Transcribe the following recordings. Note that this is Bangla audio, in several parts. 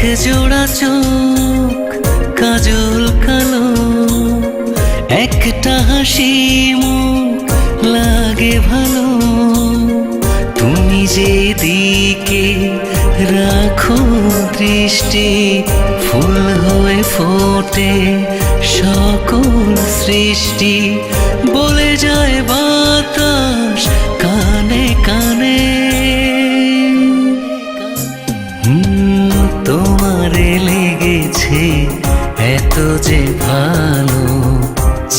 জোড়া চোখ, কাজল কালো। একটা হাসি মুখ লাগে ভালো। তুমি যে দিকে রাখো দৃষ্টি, ফুল হয়ে ফোটে সকল সৃষ্টি। বলে যায় বাতাস কানে কানে।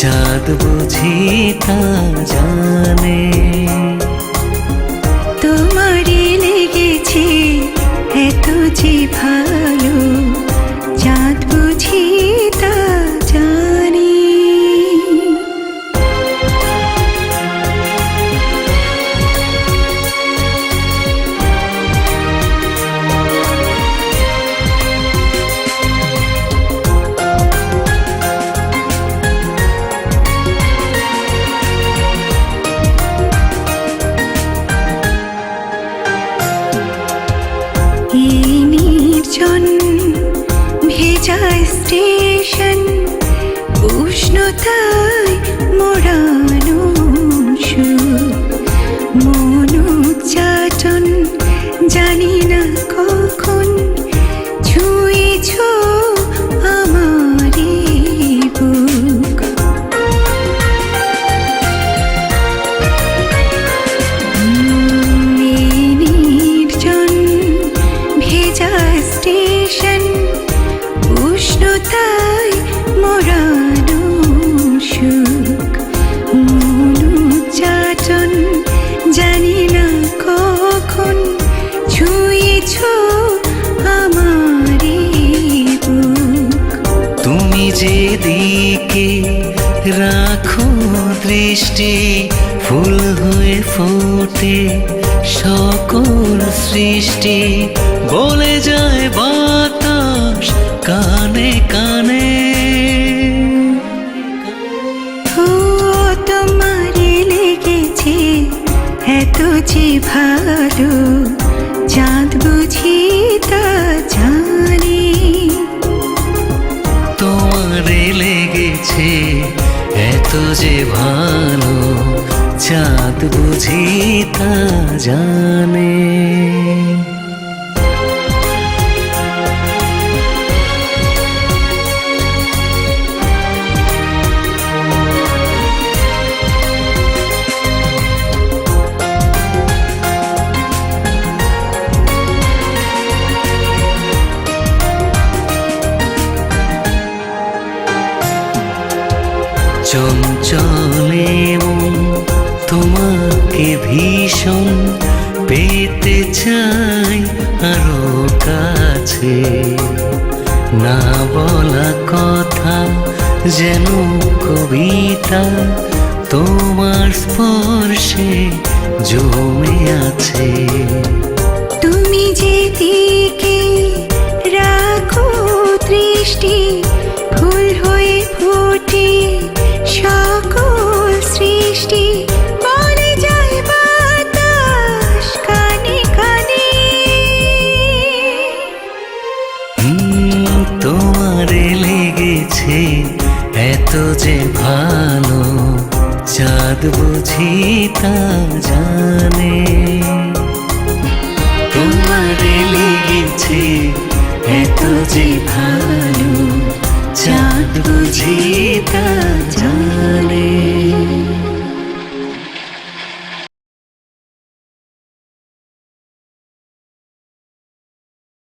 চাঁদ বুঝি তা জানে। তোমারই লেগেছে এত যে ভালো স্টেশন উষ্ণতায় মোড়ানো জানি না কখন ছুঁয়েছ আমারে তুমি যে দিকে রাখো দৃষ্টি, ফুল হয়ে ফোটে সকল সৃষ্টি। বলে যায় বাতাস, কানে কানে এত যে ভালো, চাঁদ বুঝি তা জানি। তোমারে লেগেছে এত যে ভালো, চাঁদ বুঝি তা জানে। চঞ্চলে মন তোমাকে ভীষণ পেতে চাই আরও কাছে। না বলা কথা যেন কবিতা তোমার স্পর্শে জমে আছে। তুমি যে এত যে ভালো চাঁদ বুঝি তা জানে। তোমার লেগেছে এত যে ভালো